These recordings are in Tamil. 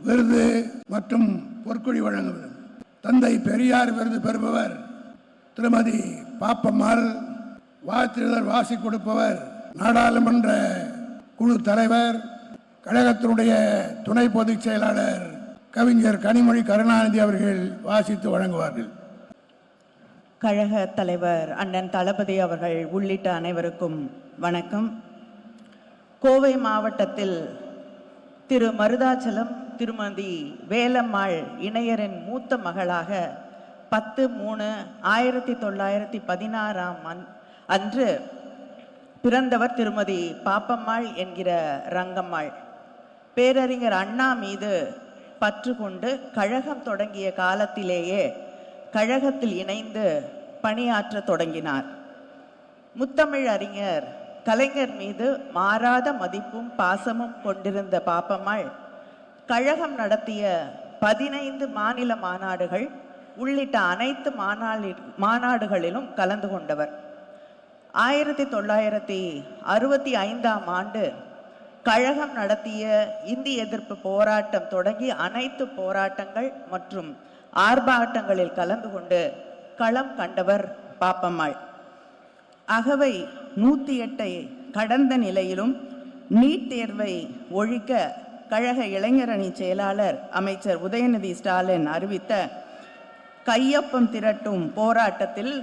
விருது மற்றும் பொற்கொடி வழங்குவது. தந்தை பெரியார் விருது பெறுபவர் திருமதி பாப்பம்மாள் வாழ்த்துதல் வாசி கொடுப்பவர் நாடாளுமன்ற குழு தலைவர் கழகத்தினுடைய துணை பொதுச் செயலாளர் கவிஞர் கனிமொழி கருணாநிதி அவர்கள் வாசித்து வழங்குவார்கள். கழக தலைவர் அண்ணன் தளபதி அவர்கள் உள்ளிட்ட அனைவருக்கும் வணக்கம். கோவை மாவட்டத்தில் திரு மருதாச்சலம் திருமதி வேலம்மாள் இணையரின் மூத்த மகளாக பத்து மூணு ஆயிரத்தி தொள்ளாயிரத்தி பதினாறாம் அன்- அன்று பிறந்தவர் திருமதி பாப்பம்மாள் என்கிற ரங்கம்மாள். பேரறிஞர் அண்ணா மீது பற்று கொண்டு கழகம் தொடங்கிய காலத்திலேயே கழகத்தில் இணைந்து பணியாற்ற தொடங்கினார். முத்தமிழ் அறிஞர் கலைஞர் மீது மாறாத மதிப்பும் பாசமும் கொண்டிருந்த பாப்பம்மாள் கழகம் நடத்திய பதினைந்து மாநில மாநாடுகள் உள்ளிட்ட அனைத்து மாநாளி மாநாடுகளிலும் கலந்து கொண்டவர். ஆயிரத்தி தொள்ளாயிரத்தி அறுபத்தி ஐந்தாம் ஆண்டு கழகம் நடத்திய இந்தி எதிர்ப்பு போராட்டம் தொடங்கி அனைத்து போராட்டங்கள் மற்றும் ஆர்ப்பாட்டங்களில் கலந்து கொண்டு களம் கண்டவர் பாப்பம்மாள். அகவை நூற்றி எட்டை கடந்த நிலையிலும் நீட் தேர்வை ஒழிக்க கழக இளைஞரணி செயலாளர் அமைச்சர் உதயநிதி ஸ்டாலின் அறிவித்த கையொப்பம் திரட்டும் போராட்டத்தில்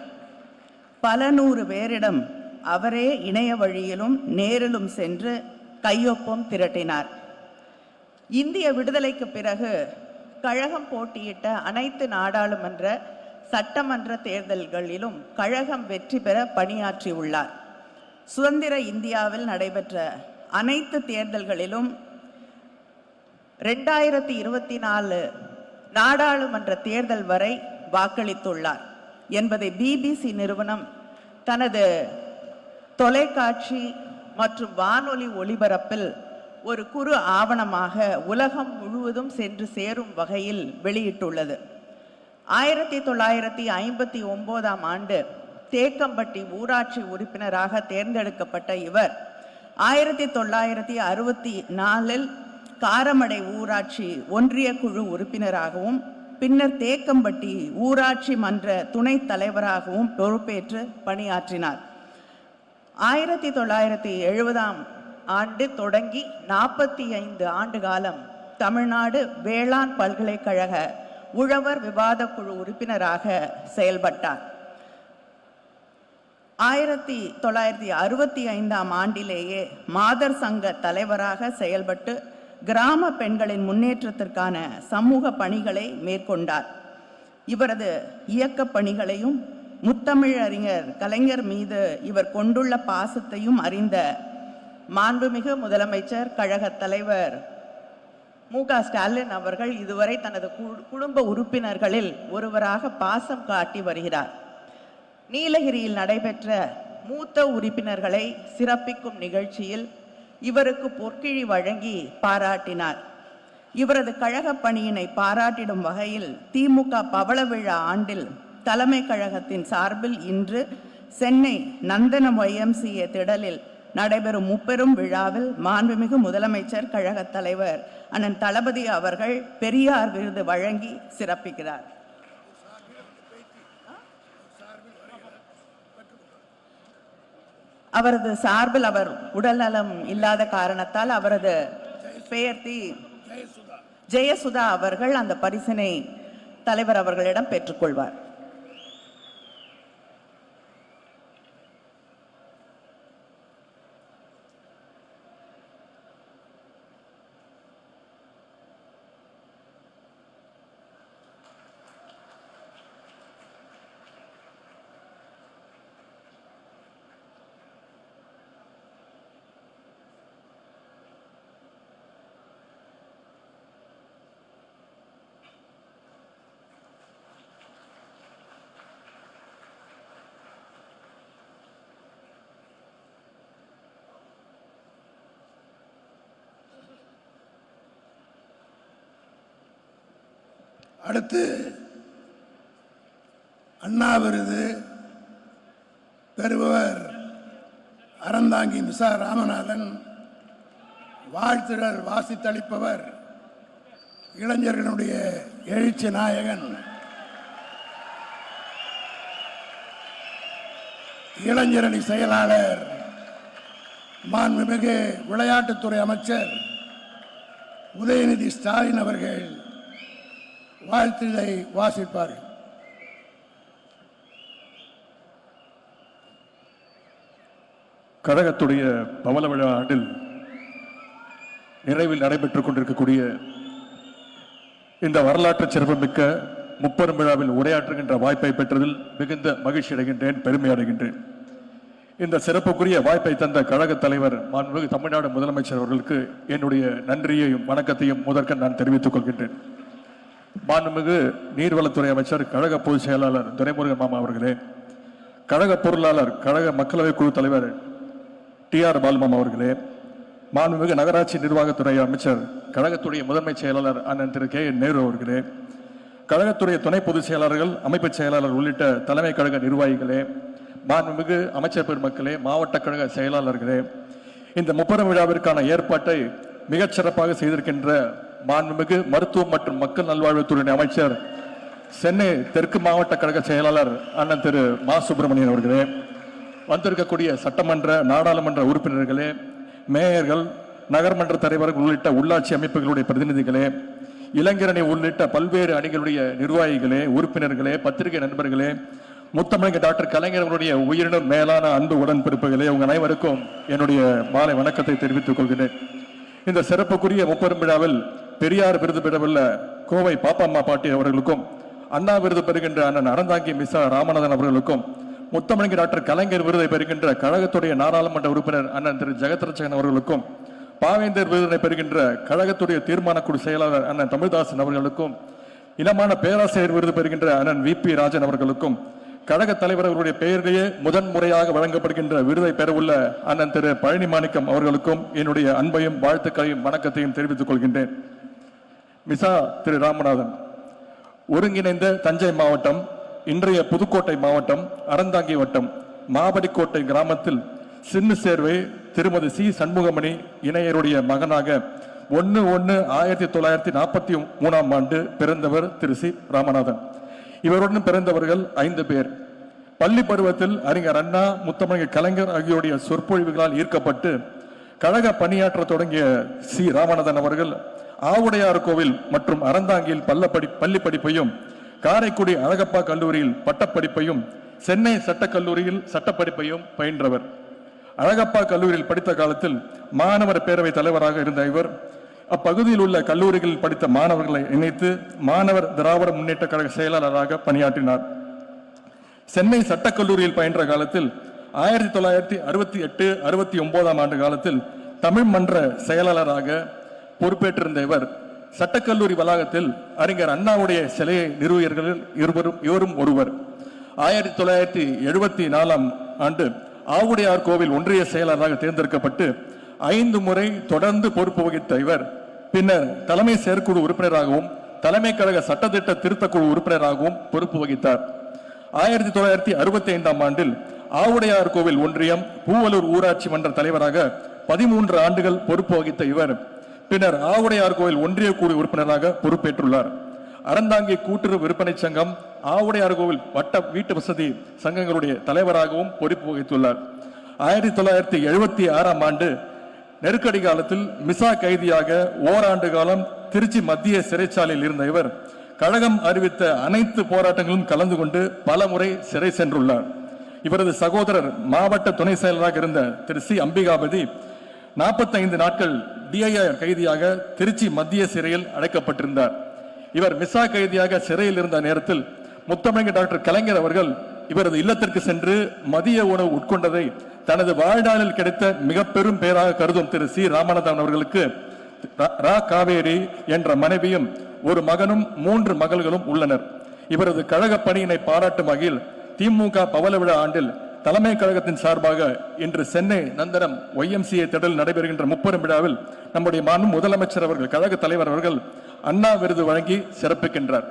பல நூறு பேரிடம் அவரே இணைய வழியிலும் நேரிலும் சென்று கையொப்பம் திரட்டினார். இந்திய விடுதலைக்கு பிறகு கழகம் போட்டியிட்ட அனைத்து நாடாளுமன்ற சட்டமன்ற தேர்தல்களிலும் கழகம் வெற்றி பெற பணியாற்றியுள்ளார். சுதந்திர இந்தியாவில் நடைபெற்ற அனைத்து தேர்தல்களிலும் ரெண்டாயிரத்தி இருபத்தி நாலு நாடாளுமன்ற தேர்தல் வரை வாக்களித்துள்ளார் என்பதை பிபிசி நிறுவனம் தனது தொலைக்காட்சி மற்றும் வானொலி ஒளிபரப்பில் ஒரு குறு ஆவணமாக உலகம் முழுவதும் சென்று சேரும் வகையில் வெளியிட்டுள்ளது. ஆயிரத்தி தொள்ளாயிரத்தி ஐம்பத்தி ஒன்பதாம் ஆண்டு தேக்கம்பட்டி ஊராட்சி உறுப்பினராக தேர்ந்தெடுக்கப்பட்ட இவர் ஆயிரத்தி தொள்ளாயிரத்தி அறுபத்தி நாலில் காரமடை ஊராட்சி ஒன்றிய குழு உறுப்பினராகவும் பின்னர் தேக்கம்பட்டி ஊராட்சி மன்ற துணைத் தலைவராகவும் பொறுப்பேற்று பணியாற்றினார். ஆயிரத்தி தொள்ளாயிரத்தி எழுபதாம் ஆண்டு தொடங்கி நாற்பத்தி ஐந்து ஆண்டு காலம் தமிழ்நாடு வேளாண் பல்கலைக்கழக உழவர் விவாத குழு உறுப்பினராக செயல்பட்டார். ஆயிரத்தி தொள்ளாயிரத்தி அறுபத்தி ஐந்தாம் ஆண்டிலேயே மாதர் சங்க தலைவராக செயல்பட்டு கிராம பெண்களின் முன்னேற்றத்திற்கான சமூக பணிகளை மேற்கொண்டார். இவரது இயக்கப் பணிகளையும் முத்தமிழறிஞர் கலைஞர் மீது இவர் கொண்டுள்ள பாசத்தையும் அறிந்த மாண்புமிகு முதலமைச்சர் கழக தலைவர் மு க ஸ்டாலின் அவர்கள் இதுவரை தனது கு- குடும்ப உறுப்பினர்களில் ஒருவராக பாசம் காட்டி வருகிறார். நீலகிரியில் நடைபெற்ற மூத்த உறுப்பினர்களை சிறப்பிக்கும் நிகழ்ச்சியில் இவருக்கு பொற்கிழி வழங்கி பாராட்டினார். இவரது கழகப் பணியினை பாராட்டிடும் வகையில் திமுக பவள விழா ஆண்டில் தலைமை கழகத்தின் சார்பில் இன்று சென்னை நந்தனம் ஒய்எம்சிஏ திடலில் நடைபெறும் முப்பெரும் விழாவில் மாண்புமிகு முதலமைச்சர் கழகத் தலைவர் அண்ணன் தளபதி அவர்கள் பெரியார் விருது வழங்கி சிறப்பிக்கிறார். அவரது சார்பில் அவர் உடல்நலம் இல்லாத காரணத்தால் அவரது பெயர்த்தி ஜெயசுதா. அவர்கள் அந்த பரிசினை தலைவர் அவர்களிடம் பெற்றுக்கொள்வார். அடுத்து அண்ணா விருது பெறுபவர் அறந்தாங்கி மிசா ராமநாதன் வாழ்த்துடர் வாசித்தளிப்பவர் இளைஞர்களுடைய எழுச்சி நாயகன். இளைஞரணி செயலாளர் மாண்புமிகு விளையாட்டுத்துறை அமைச்சர் உதயநிதி ஸ்டாலின் அவர்கள். வாழ்த்துதை வாசிப்பார்கள். கழகத்துடைய பவள விழா ஆண்டில் நிறைவில் நடைபெற்றுக் கொண்டிருக்கக்கூடிய இந்த வரலாற்று சிறப்புமிக்க முப்பெரும் விழாவில் உரையாற்றுகின்ற வாய்ப்பை பெற்றதில் மிகுந்த மகிழ்ச்சி அடைகின்றேன் பெருமை அடைகின்றேன். இந்த சிறப்புக்குரிய வாய்ப்பை தந்த கழக தலைவர் மாண்புமிகு தமிழ்நாடு முதலமைச்சர் அவர்களுக்கு என்னுடைய நன்றியையும் வணக்கத்தையும் முதற்க நான் தெரிவித்துக் கொள்கின்றேன். மாண்புமிகு நீர்வளத்துறை அமைச்சர் கழக பொதுச் செயலாளர் துரைமுருகன் மாமா அவர்களே கழக பொருளாளர் கழக மக்களவை குழு தலைவர் டி ஆர் பாலுமாம் அவர்களே மாண்புமிகு நகராட்சி நிர்வாகத்துறை அமைச்சர் கழகத்துடைய முதன்மை செயலாளர் அண்ணன் திரு கே என் நேரு அவர்களே கழகத்துடைய துணை பொதுச் செயலாளர்கள் அமைப்பு செயலாளர் உள்ளிட்ட தலைமை கழக நிர்வாகிகளே மாண்புமிகு அமைச்சர் பெருமக்களே மாவட்ட கழக செயலாளர்களே இந்த முப்பெரும் விழாவிற்கான ஏற்பாட்டை மிகச்சிறப்பாக செய்திருக்கின்ற மாண்புமிகு மருத்துவம் மற்றும் மக்கள் நல்வாழ்வுத்துறை அமைச்சர் சென்னை தெற்கு மாவட்ட கழக செயலாளர் அண்ணன் திரு மா. சுப்பிரமணியன் அவர்களே வந்திருக்கக்கூடிய சட்டமன்ற நாடாளுமன்ற உறுப்பினர்களே மேயர்கள் நகர்மன்ற தலைவர்கள் உள்ளிட்ட உள்ளாட்சி அமைப்புகளுடைய பிரதிநிதிகளே இளைஞரணி உள்ளிட்ட பல்வேறு அணிகளுடைய நிர்வாகிகளே உறுப்பினர்களே பத்திரிகை நண்பர்களே முத்தமிழக டாக்டர் கலைஞர்களுடைய உயிரினர் மேலான அன்பு உடன்பிறப்புகளே உங்கள் அனைவருக்கும் என்னுடைய மாலை வணக்கத்தை தெரிவித்துக் கொள்கிறேன். இந்த சிறப்புக்குரிய முப்பெரும் விழாவில் பெரியார் விருது பெறவுள்ள கோவை பாப்பம்மா பாட்டி அவர்களுக்கும் அண்ணா விருது பெறுகின்ற அண்ணன் அறந்தாங்கி மிசா ராமநாதன் அவர்களுக்கும் முத்தமிழங்க டாக்டர் கலைஞர் விருதை பெறுகின்ற கழகத்துடைய நாடாளுமன்ற உறுப்பினர் அண்ணன் திரு ஜெகத்ரட்சகன் அவர்களுக்கும் பாவேந்தர் விருதினை பெறுகின்ற கழகத்துடைய தீர்மான குழு செயலாளர் அண்ணன் தமிழ்தாசன் அவர்களுக்கும் இனமான பேராசிரியர் விருது பெறுகின்ற அண்ணன் வி பி ராஜன் அவர்களுக்கும் கழக தலைவர் அவர்களுடைய பெயரிலேயே முதன் முறையாக வழங்கப்படுகின்ற விருதை பெறவுள்ள அண்ணன் திரு பழனி மாணிக்கம் அவர்களுக்கும் என்னுடைய அன்பையும் வாழ்த்துக்களையும் வணக்கத்தையும் தெரிவித்துக் கொள்கின்றேன். மிசா திரு ராமநாதன். ஒருங்கிணைந்த தஞ்சை மாவட்டம் இன்றைய புதுக்கோட்டை மாவட்டம் அறந்தாங்கி வட்டம் மாபடிக்கோட்டை கிராமத்தில் சின்னு சேர்வை திருமதி சி. சண்முகமணி இணையருடைய மகனாக ஒன்று ஒன்று ஆயிரத்தி தொள்ளாயிரத்தி நாற்பத்தி மூணாம் ஆண்டு பிறந்தவர் திரு. சி. ராமநாதன். இவருடன் பிறந்தவர்கள் ஐந்து பேர். பள்ளி பருவத்தில் அறிஞர் அண்ணா முத்தமிழ் கலைஞர் ஆகியோருடைய சொற்பொழிவுகளால் ஈர்க்கப்பட்டு கழக பணியாற்ற தொடங்கிய சி. ராமநாதன் அவர்கள் ஆவுடையார் கோவில் மற்றும் அறந்தாங்கியில் பள்ளப்படி பள்ளி படிப்பையும் காரைக்குடி அழகப்பா கல்லூரியில் பட்டப்படிப்பையும் சென்னை சட்டக்கல்லூரியில் சட்டப்படிப்பையும் பயின்றவர். அழகப்பா கல்லூரியில் படித்த காலத்தில் மாணவர் பேரவை தலைவராக இருந்த இவர் அப்பகுதியில் உள்ள கல்லூரிகளில் படித்த மாணவர்களை இணைத்து மாணவர் திராவிட முன்னேற்ற கழக செயலாளராக பணியாற்றினார். சென்னை சட்டக்கல்லூரியில் பயின்ற காலத்தில் ஆயிரத்தி தொள்ளாயிரத்தி அறுபத்தி எட்டு அறுபத்தி ஒன்பதாம் ஆண்டு காலத்தில் தமிழ் மன்ற செயலாளராக பொறுப்பேற்றிருந்த இவர் சட்டக்கல்லூரி வளாகத்தில் அறிஞர் அண்ணாவுடைய சிலையை நிறுவியர்களில் இருவரும் இவரும் ஒருவர். ஆயிரத்தி தொள்ளாயிரத்தி எழுபத்தி நாலாம் ஆண்டு ஆவுடையார் கோவில் ஒன்றிய செயலாளராக தேர்ந்தெடுக்கப்பட்டு ஐந்து முறை தொடர்ந்து பொறுப்பு வகித்த இவர் பின்னர் தலைமை செயற்குழு உறுப்பினராகவும் தலைமை கழக சட்டத்திட்ட திருத்தக்குழு உறுப்பினராகவும் பொறுப்பு வகித்தார். ஆயிரத்தி தொள்ளாயிரத்தி அறுபத்தி ஐந்தாம் ஆண்டில் ஆவுடையார் கோவில் ஒன்றியம் பூவலூர் ஊராட்சி மன்ற தலைவராக பதிமூன்று ஆண்டுகள் பொறுப்பு வகித்த இவர் பின்னர் ஆவுடையார் கோவில் ஒன்றிய குழு உறுப்பினராக பொறுப்பேற்றுள்ளார். அறந்தாங்கி கூட்டுறவு விற்பனை சங்கம் ஆவுடையார் கோவில் வட்ட வீட்டு வசதி சங்கங்களுடைய தலைவராகவும் பொறுப்பு வகித்துள்ளார். ஆயிரத்தி தொள்ளாயிரத்தி எழுபத்தி ஆறாம் ஆண்டு நெருக்கடி காலத்தில் மிசா கைதியாக ஓராண்டு காலம் திருச்சி மத்திய சிறைச்சாலையில் இருந்த இவர் கழகம் அறிவித்த அனைத்து போராட்டங்களிலும் கலந்து கொண்டு பல முறை சிறை சென்றுள்ளார். இவரது சகோதரர் மாவட்ட துணை செயலராக இருந்த திரு சி. அம்பிகாபதி நாற்பத்தைந்து நாட்கள் டிஐஆர் கைதியாக திருச்சி மத்திய சிறையில் அடைக்கப்பட்டிருந்தார். இவர் மிசா கைதியாக சிறையில் இருந்த நேரத்தில் முத்தமிழ் டாக்டர் கலைஞர் அவர்கள் இவரது இல்லத்திற்கு சென்று மதிய உணவு உட்கொண்டதை தனது வாழ்நாளில் கிடைத்த மிக பெரும் பெயராக கருதும் திரு சி. ராமநாதன் அவர்களுக்கு ரா- ரா காவேரி என்ற மனைவியும் ஒரு மகனும் மூன்று மகள்களும் உள்ளனர். இவரது கழக பணியினை பாராட்டும் வகையில் திமுக பவள விழா ஆண்டில் தலைமை கழகத்தின் சார்பாக இன்று சென்னை நந்தனம் ஒய்எம்சிஏ திடலில் நடைபெறுகின்ற முப்பெரும் விழாவில் நம்முடைய மாண்பு முதலமைச்சர் அவர்கள் கழக தலைவர் அவர்கள் அண்ணா விருது வழங்கி சிறப்பிக்கின்றார்.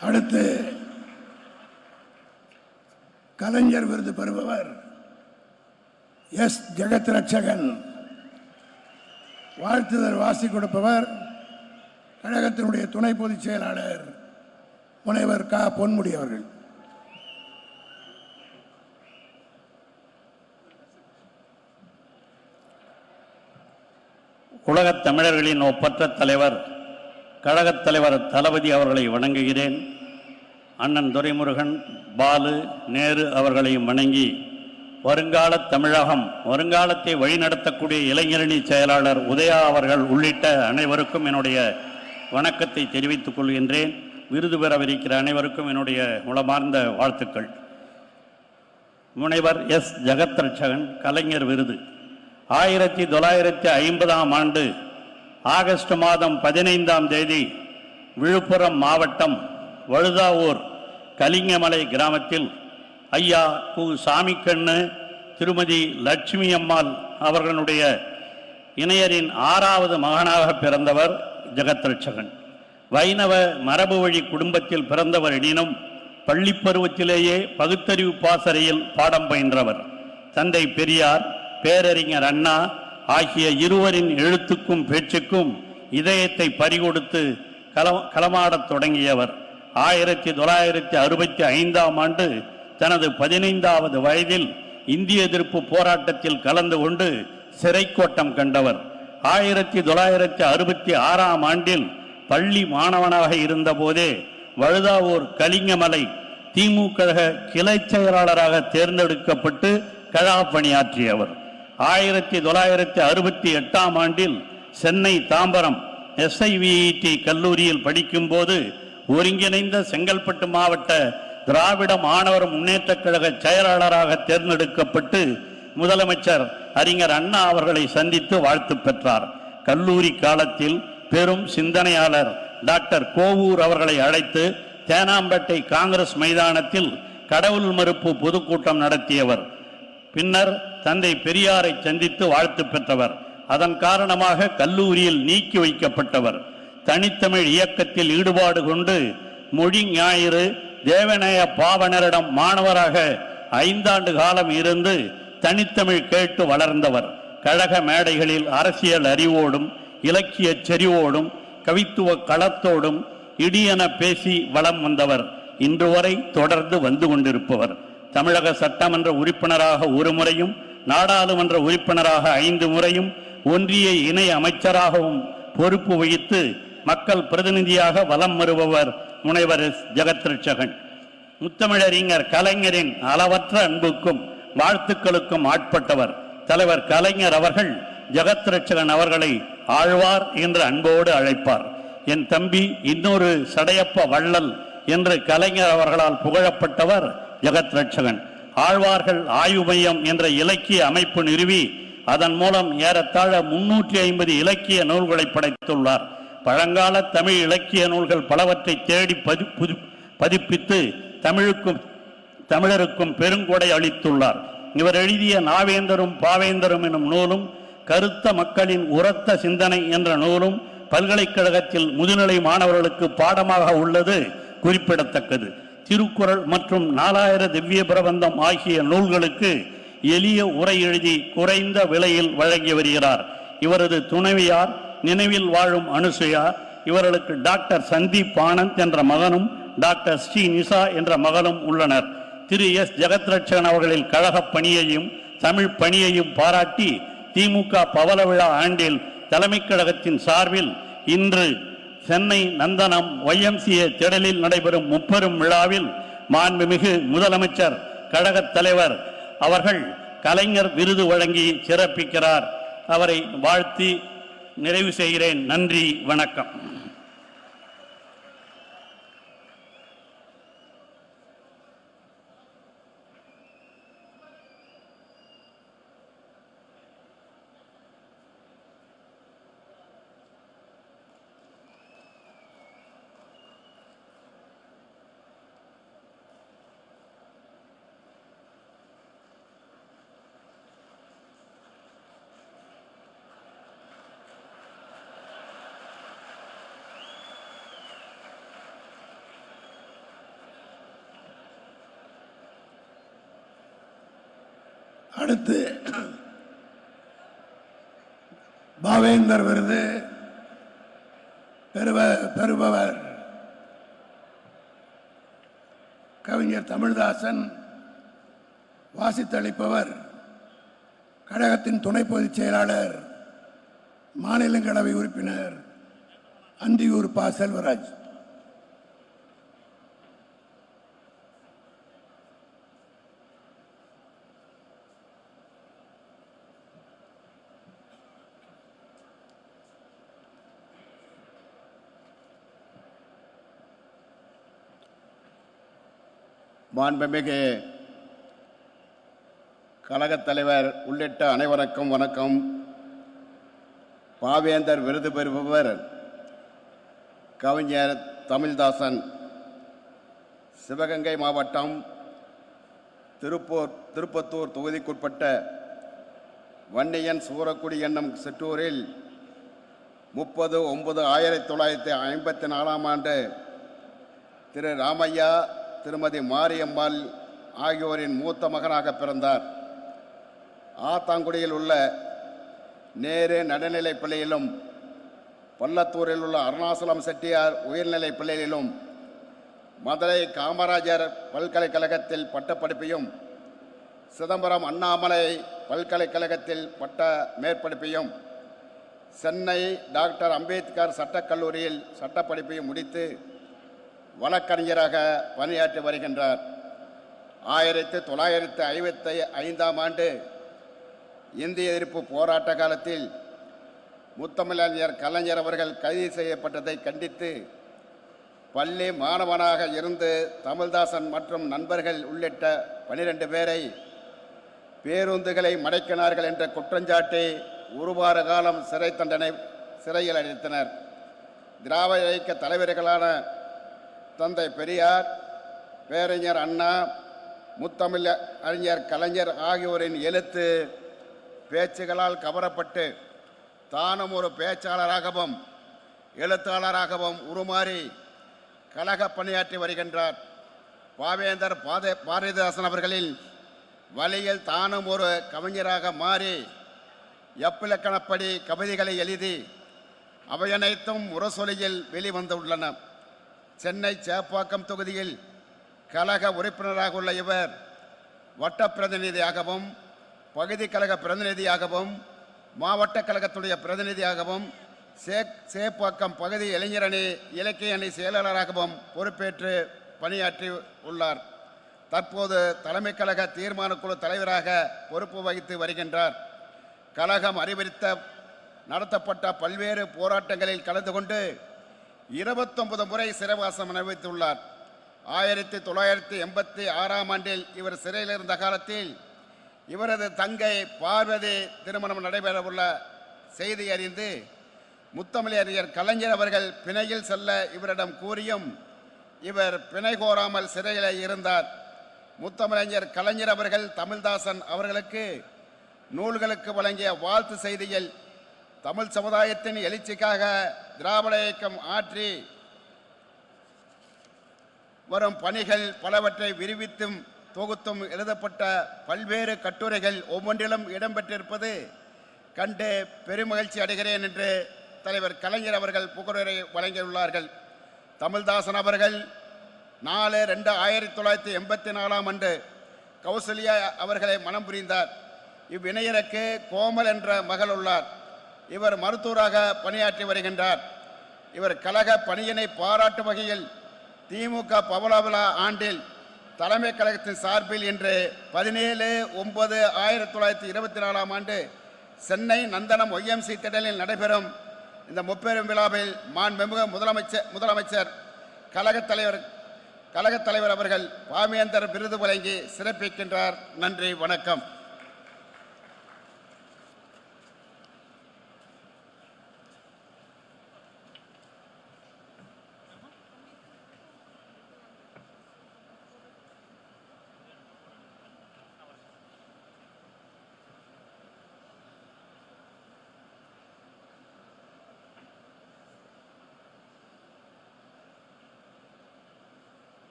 அடுத்து கலைஞர் விருது பெறுபவர் எஸ். ஜெகத் ரட்சகன். வாழ்த்துதல் வாசி கொடுப்பவர் கழகத்தினுடைய துணை பொதுச் செயலாளர் முனைவர் க பொன்முடி அவர்கள். உலகத் தமிழர்களின் ஒப்பற்ற தலைவர் கழகத் தலைவர் தளபதி அவர்களை வணங்குகிறேன். அண்ணன் துரைமுருகன் பாலு நேரு அவர்களையும் வணங்கி வருங்கால தமிழகம் வருங்காலத்தை வழிநடத்தக்கூடிய இளைஞரணி செயலாளர் உதயா அவர்கள் உள்ளிட்ட அனைவருக்கும் என்னுடைய வணக்கத்தை தெரிவித்துக் கொள்கின்றேன். விருது பெறவிருக்கிற அனைவருக்கும் என்னுடைய உளமார்ந்த வாழ்த்துக்கள். முனைவர் எஸ். ஜெகத் ரட்சகன் கலைஞர் விருது. ஆயிரத்தி தொள்ளாயிரத்தி ஐம்பதாம் ஆண்டு ஆகஸ்ட் மாதம் பதினைந்தாம் தேதி விழுப்புரம் மாவட்டம் வழுதாவூர் கலிங்கமலை கிராமத்தில் ஐயா கு. சாமிக்கண்ணு திருமதி லட்சுமி அம்மாள் அவர்களுடைய இணையரின் ஆறாவது மகனாக பிறந்தவர் ஜெகத் ரட்சகன் வைணவ மரபு வழி குடும்பத்தில் பிறந்தவர் எனினும் பள்ளிப் பருவத்திலேயே பகுத்தறிவு பாசறையில் பாடம் பயின்றவர். தந்தை பெரியார் பேரறிஞர் அண்ணா ஆகிய இருவரின் எழுத்துக்கும் பேச்சுக்கும் இதயத்தை பறிகொடுத்து கல களமாடத் தொடங்கியவர். ஆயிரத்தி தொள்ளாயிரத்தி அறுபத்தி ஐந்தாம் ஆண்டு தனது பதினைந்தாவது வயதில் இந்திய எதிர்ப்பு போராட்டத்தில் கலந்து கொண்டு சிறைக்கோட்டம் கண்டவர். ஆயிரத்தி தொள்ளாயிரத்தி அறுபத்தி ஆறாம் ஆண்டில் பள்ளி மாணவனாக இருந்தபோதே வழுதாவூர் கலிங்கமலை திமுக கிளை செயலாளராக தேர்ந்தெடுக்கப்பட்டு கழா பணியாற்றியவர். ஆயிரத்தி தொள்ளாயிரத்தி அறுபத்தி எட்டாம் ஆண்டில் சென்னை தாம்பரம் எஸ்ஐவிஇடி கல்லூரியில் படிக்கும்போது ஒருங்கிணைந்த செங்கல்பட்டு மாவட்ட திராவிட மாணவர் முன்னேற்ற கழக செயலாளராக தேர்ந்தெடுக்கப்பட்டு முதலமைச்சர் அறிஞர் அண்ணா அவர்களை சந்தித்து வாழ்த்து பெற்றார். கல்லூரி காலத்தில் பெரும் சிந்தனையாளர் டாக்டர் கோவூர் அவர்களை அழைத்து தேனாம்பேட்டை காங்கிரஸ் மைதானத்தில் கடவுள் மறுப்பு பொதுக்கூட்டம் நடத்தியவர். பின்னர் தந்தை பெரியாரை சந்தித்து வாழ்த்து பெற்றவர். அதன் காரணமாக கல்லூரியில் நீக்கி வைக்கப்பட்டவர். தனித்தமிழ் இயக்கத்தில் ஈடுபாடு கொண்டு மொழி ஞாயிறு தேவநேய பாவனரிடம் மாணவராக ஐந்தாண்டு காலம் இருந்து தனித்தமிழ் கேட்டு வளர்ந்தவர். கழக மேடைகளில் அரசியல் அறிவோடும் இலக்கிய செறிவோடும் கவித்துவ களத்தோடும் இடியென பேசி வளம் வந்தவர் இன்று வரை தொடர்ந்து வந்து கொண்டிருப்பவர். தமிழக சட்டமன்ற உறுப்பினராக ஒரு முறையும் நாடாளுமன்ற உறுப்பினராக ஐந்து முறையும் ஒன்றிய இணை அமைச்சராகவும் பொறுப்பு வகித்து மக்கள் பிரதிநிதியாக வலம் வருபவர் முனைவர் எஸ். ஜெகத் முத்தமிழறிஞர் கலைஞரின் அளவற்ற அன்புக்கும் வாழ்த்துக்களுக்கும் ஆட்பட்டவர். தலைவர் கலைஞர் அவர்கள் ஜெகத்ரட்சகன் அவர்களை ஆழ்வார் என்று அன்போடு அழைப்பார். என் தம்பி இன்னொரு சடையப்ப வள்ளல் என்று கலைஞர் அவர்களால் புகழப்பட்டவர் ஜெகத் ரட்சகன். ஆழ்வார்கள் ஆய்வு மையம் என்ற இலக்கிய அமைப்பு நிறுவி அதன் மூலம் ஏறத்தாழ முன்னூற்றி ஐம்பது இலக்கிய நூல்களை படைத்துள்ளார். பழங்கால தமிழ் இலக்கிய நூல்கள் பலவற்றை தேடி பதி பதிப்பித்து தமிழுக்கும் தமிழருக்கும் பெருங்கொடை அளித்துள்ளார். இவர் எழுதிய நாவேந்தரும் பாவேந்தரும் எனும் நூலும் கருத்த மக்களின் உரத்த சிந்தனை என்ற நூலும் பல்கலைக்கழகத்தில் முதுநிலை மாணவர்களுக்கு பாடமாக உள்ளது குறிப்பிடத்தக்கது. திருக்குறள் மற்றும் நாலாயிர திவ்ய பிரபந்தம் ஆகிய நூல்களுக்கு எளிய உரை எழுதி குறைந்த விலையில் வழங்கி வருகிறார். இவரது துணைவியார் நினைவில் வாழும் அனுசுயா இவர்களுக்கு டாக்டர் சந்தீப் ஆனந்த் என்ற மகனும் டாக்டர் ஸ்ரீ நிசா என்ற மகளும் உள்ளனர். திரு எஸ். ஜெகத்ரட்சகன் அவர்களின் கழகப் பணியையும் தமிழ் பணியையும் பாராட்டி திமுக பவள விழா ஆண்டில் தலைமைக் கழகத்தின் சார்பில் இன்று சென்னை நந்தனம் ஒய்எம்சிஏ திடலில் நடைபெறும் முப்பெரும் விழாவில் மாண்புமிகு முதலமைச்சர் கழகத் தலைவர் அவர்கள் கலைஞர் விருது வழங்கி சிறப்பிக்கிறார். அவரை வாழ்த்தி நிறைவு செய்கிறேன். நன்றி வணக்கம். அடுத்து பாவேந்தர் விருது பெறுவ பெறுபவர். கவிஞர் தமிழ்தாசன் வாசித்தளிப்பவர். கழகத்தின் துணை பொதுச் செயலாளர். மாநிலங்களவை உறுப்பினர் அந்தியூர் பா செல்வராஜ். மாண்புமிகு கழகத் தலைவர் உள்ளிட்ட அனைவருக்கும் வணக்கம். பாவேந்தர் விருது பெறுபவர் கவிஞர் தமிழ்தாசன். சிவகங்கை மாவட்டம் திருப்பூர் திருப்பத்தூர் தொகுதிக்குட்பட்ட வன்னியன் சூரக்குடி என்னும் சிற்றூரில் முப்பது ஒன்பது ஆயிரத்தி தொள்ளாயிரத்தி ஐம்பத்தி நாலாம் ஆண்டு திரு ராமையா திருமதி மாரியம்மாள் ஆகியோரின் மூத்த மகனாக பிறந்தார். ஆத்தாங்குடியில் உள்ள நேரு நடுநிலைப் பள்ளியிலும் பள்ளத்தூரில் உள்ள அருணாசலம் செட்டியார் உயர்நிலைப் பள்ளியிலும் மதுரை காமராஜர் பல்கலைக்கழகத்தில் பட்டப்படிப்பையும் சிதம்பரம் அண்ணாமலை பல்கலைக்கழகத்தில் பட்ட மேற்படிப்பையும் சென்னை டாக்டர் அம்பேத்கர் சட்டக்கல்லூரியில் சட்டப்படிப்பையும் முடித்து வழக்கறிஞராக பணியாற்றி வருகின்றார். ஆயிரத்தி தொள்ளாயிரத்தி ஐம்பத்தி ஐந்தாம் ஆண்டு இந்திய எதிர்ப்பு போராட்ட காலத்தில் முத்தமிழறிஞர் கலைஞர் அவர்கள் கைது செய்யப்பட்டதை கண்டித்து பள்ளி மாணவனாக இருந்து தமிழ்தாசன் மற்றும் நண்பர்கள் உள்ளிட்ட பனிரெண்டு பேரை பேருந்துகளை மடைக்கினார்கள் என்ற குற்றஞ்சாட்டி ஒரு வார காலம் சிறை தண்டனை சிறையில் அடைத்தனர். திராவிட இயக்க தலைவர்களான தந்தை பெரியார் பேரறிஞர் அண்ணா முத்தமிழ் அறிஞர் கலைஞர் ஆகியோரின் எழுத்து பேச்சுகளால் கவரப்பட்டு தானும் ஒரு பேச்சாளராகவும் எழுத்தாளராகவும் உருமாறி கழக பணியாற்றி வருகின்றார். பாவேந்தர் பாத பாரதிதாசன் அவர்களின் வழியில் தானும் ஒரு கவிஞராக மாறி எப்பிலக்கணப்படி கவிதைகளை எழுதி அவையனைத்தும் முரசொலியில் வெளிவந்துள்ளன. சென்னை சேப்பாக்கம் தொகுதியில் கழக உறுப்பினராக உள்ள இவர் வட்ட பிரதிநிதியாகவும் பகுதி கழக பிரதிநிதியாகவும் மாவட்ட கழகத்துடைய பிரதிநிதியாகவும் சே சேப்பாக்கம் பகுதி இளைஞரணி இலக்கிய அணி செயலாளராகவும் பொறுப்பேற்று பணியாற்றி உள்ளார். தற்போது தலைமை கழக தீர்மான குழு தலைவராக பொறுப்பு வகித்து வருகின்றார். கழகம் அறிவித்த நடத்தப்பட்ட பல்வேறு போராட்டங்களில் கலந்து கொண்டு இருபத்தொன்பது முறை சிறைவாசம் அனுபவித்துள்ளார். ஆயிரத்தி தொள்ளாயிரத்தி எண்பத்தி ஆறாம் ஆண்டில் இவர் சிறையில் இருந்த காலத்தில் இவரது தங்கை பார்வதி திருமணம் நடைபெறவுள்ள செய்தி அறிந்து முத்தமிழறிஞர் கலைஞர் அவர்கள் பிணையில் செல்ல இவரிடம் கூறியும் இவர் பிணை கோராமல் சிறையில் இருந்தார். முத்தமிழறிஞர் கலைஞர் அவர்கள் தமிழ்தாசன் அவர்களுக்கு நூல்களுக்கு வழங்கிய வாழ்த்து செய்தியில் தமிழ் சமுதாயத்தின் எழுச்சிக்காக திராவிட இயக்கம் ஆற்றி வரும் பணிகள் பலவற்றை விரிவித்தும் தொகுத்தும் எழுதப்பட்ட பல்வேறு கட்டுரைகள் ஒவ்வொன்றிலும் இடம்பெற்றிருப்பது கண்டு பெருமகிழ்ச்சி அடைகிறேன் என்று தலைவர் கலைஞர் அவர்கள் புகழுரை வழங்கியுள்ளார்கள். தமிழ்தாசன் அவர்கள் நாலு ரெண்டு ஆயிரத்தி தொள்ளாயிரத்தி எண்பத்தி நாலாம் ஆண்டு கௌசல்யா அவர்களை மனம் புரிந்தார். இவ்விணையருக்கு கோமல் என்ற மகள் உள்ளார். இவர் மருத்துவராக பணியாற்றி வருகின்றார். இவர் கழக பணியினை பாராட்டும் வகையில் திமுக பவலாபலா ஆண்டில் தலைமை கழகத்தின் சார்பில் இன்று பதினேழு ஒன்பது ஆயிரத்தி தொள்ளாயிரத்தி இருபத்தி நாலாம் ஆண்டு சென்னை நந்தனம் ஒய்எம்சி திடலில் நடைபெறும் இந்த முப்பெரும் விழாவில் மாண்புமிகு முதலமைச்சர் முதலமைச்சர் கழகத் தலைவர் கழகத் தலைவர் அவர்கள் பாமேந்தர் விருது வழங்கி சிறப்பிக்கின்றார். நன்றி வணக்கம்.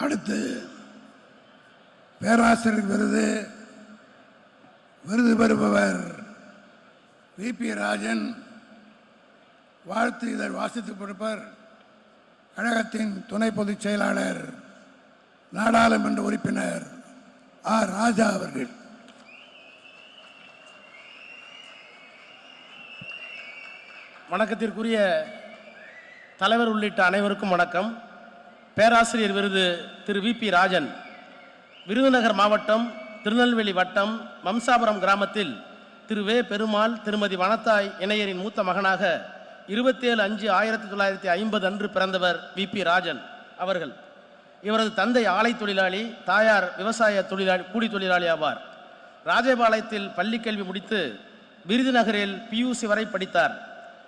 அடுத்து பேராசிரியர் விருது விருது பெறுபவர் வி. பி. ராஜன். வாழ்த்து இதழ் வாசித்து கொடுப்பர் கழகத்தின் துணை பொதுச் செயலாளர் நாடாளுமன்ற உறுப்பினர் ஆர் ராஜா அவர்கள். வணக்கத்திற்குரிய தலைவர் உள்ளிட்ட அனைவருக்கும் வணக்கம். பேராசிரியர் விருது திரு வி பி ராஜன். விருதுநகர் மாவட்டம் திருநெல்வேலி வட்டம் மம்சாபுரம் கிராமத்தில் திரு வே. பெருமாள் திருமதி வனத்தாய் இணையரின் மூத்த மகனாக இருபத்தேழு அஞ்சு ஆயிரத்தி தொள்ளாயிரத்தி ஐம்பது அன்று பிறந்தவர் வி. பி. ராஜன் அவர்கள். இவரது தந்தை ஆலை தொழிலாளி தாயார் விவசாய தொழிலாளி கூலி தொழிலாளி ஆவார். ராஜபாளையத்தில் பள்ளிக்கல்வி முடித்து விருதுநகரில் பியூசி வரை படித்தார்.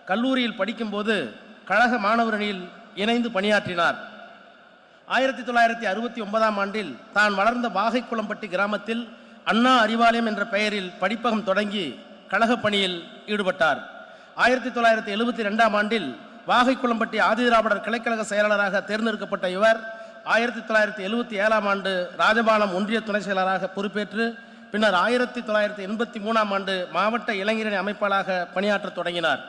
கல்லூரியில் படிக்கும்போது கழக மாணவரணியில் இணைந்து பணியாற்றினார். ஆயிரத்தி தொள்ளாயிரத்தி அறுபத்தி ஒன்பதாம் ஆண்டில் தான் வளர்ந்த வாகைக்குளம்பட்டி கிராமத்தில் அண்ணா அறிவாலயம் என்ற பெயரில் படிப்பகம் தொடங்கி கழகப் பணியில் ஈடுபட்டார். ஆயிரத்தி தொள்ளாயிரத்தி எழுபத்தி ரெண்டாம் ஆண்டில் வாகைக்குளம்பட்டி ஆதிதிராவிடர் கிளைக்கழக செயலாளராக தேர்ந்தெடுக்கப்பட்ட இவர் ஆயிரத்தி தொள்ளாயிரத்தி எழுபத்தி ஏழாம் ஆண்டு ராஜபாலம் ஒன்றிய துணை செயலராக பொறுப்பேற்று பின்னர் ஆயிரத்தி தொள்ளாயிரத்தி எண்பத்தி மூணாம் ஆண்டு மாவட்ட இளைஞரணி அமைப்பாளராக பணியாற்றத் தொடங்கினார்.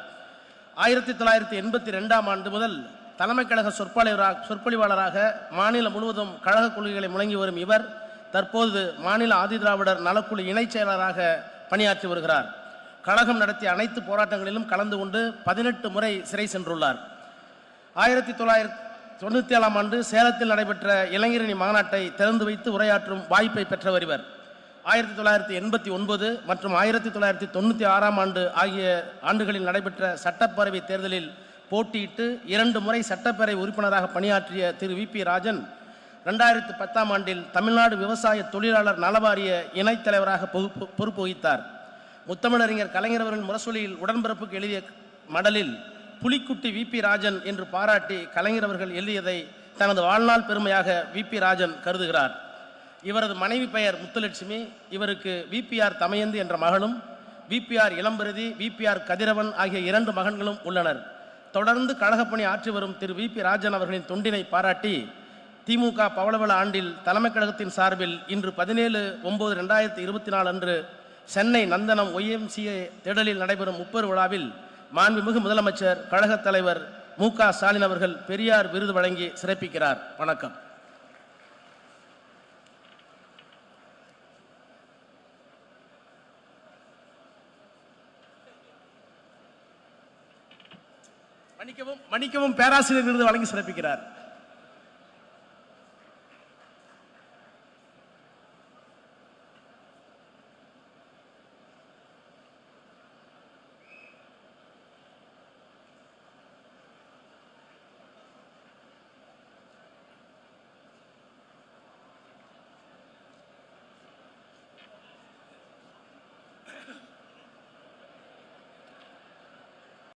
ஆயிரத்தி தொள்ளாயிரத்தி எண்பத்தி ரெண்டாம் ஆண்டு முதல் தலைமை கழக சொற்பொழிவராக சொற்பொழிவாளராக மாநிலம் முழுவதும் கழக கொள்கைகளை முழங்கி வரும் இவர் தற்போது மாநில ஆதிதிராவிடர் நலக்குழு இணைச் செயலராக பணியாற்றி வருகிறார். கழகம் நடத்திய அனைத்து போராட்டங்களிலும் கலந்து கொண்டு பதினெட்டு முறை சிறை சென்றுள்ளார். ஆயிரத்தி தொள்ளாயிரத்தி தொண்ணூற்றி ஏழாம் ஆண்டு சேலத்தில் நடைபெற்ற இளைஞரணி மாநாட்டை திறந்து வைத்து உரையாற்றும் வாய்ப்பை பெற்றவர் இவர். ஆயிரத்தி தொள்ளாயிரத்தி எண்பத்தி ஒன்பது மற்றும் ஆயிரத்தி தொள்ளாயிரத்தி தொண்ணூற்றி ஆறாம் ஆண்டு ஆகிய ஆண்டுகளில் நடைபெற்ற சட்டப்பேரவை தேர்தலில் போட்டியிட்டு இரண்டு முறை சட்டப்பேரவை உறுப்பினராக பணியாற்றிய திரு வி பி ராஜன் ரெண்டாயிரத்து பத்தாம் ஆண்டில் தமிழ்நாடு விவசாய தொழிலாளர் நலவாரிய இணைத் தலைவராக பொறுப்பு பொறுப்பு வகித்தார் முத்தமிழறிஞர் கலைஞர் அவர்கள் முரசொலியில் உடன்பிறப்புக்கு எழுதிய மடலில் புலிக்குட்டி வி பி ராஜன் என்று பாராட்டி கலைஞர் அவர்கள் எழுதியதை தனது வாழ்நாள் பெருமையாக வி பி ராஜன் கருதுகிறார். இவரது மனைவி பெயர் முத்துலட்சுமி இவருக்கு விபிஆர் தமயந்து என்ற மகளும் விபிஆர் இளம்பெருதி விபிஆர் கதிரவன் ஆகிய இரண்டு மகன்களும் உள்ளனர். தொடர்ந்து கழகப்பணி ஆற்றி வரும் திரு வி பி ராஜன் அவர்களின் தொண்டினை பாராட்டி திமுக பவளவள ஆண்டில் தலைமை கழகத்தின் சார்பில் இன்று பதினேழு ஒன்பது ரெண்டாயிரத்தி இருபத்தி நாலு அன்று சென்னை நந்தனம் ஒய்எம்சிஏ திடலில் நடைபெறும் முப்பெரு விழாவில் மாண்புமிகு முதலமைச்சர் கழகத் தலைவர் மு க ஸ்டாலின் அவர்கள் பெரியார் விருது வழங்கி சிறப்பிக்கிறார். வணக்கம். மன்னிக்கவும் பேராசிரியர் விருது வழங்கி சிறப்பிக்கிறார்.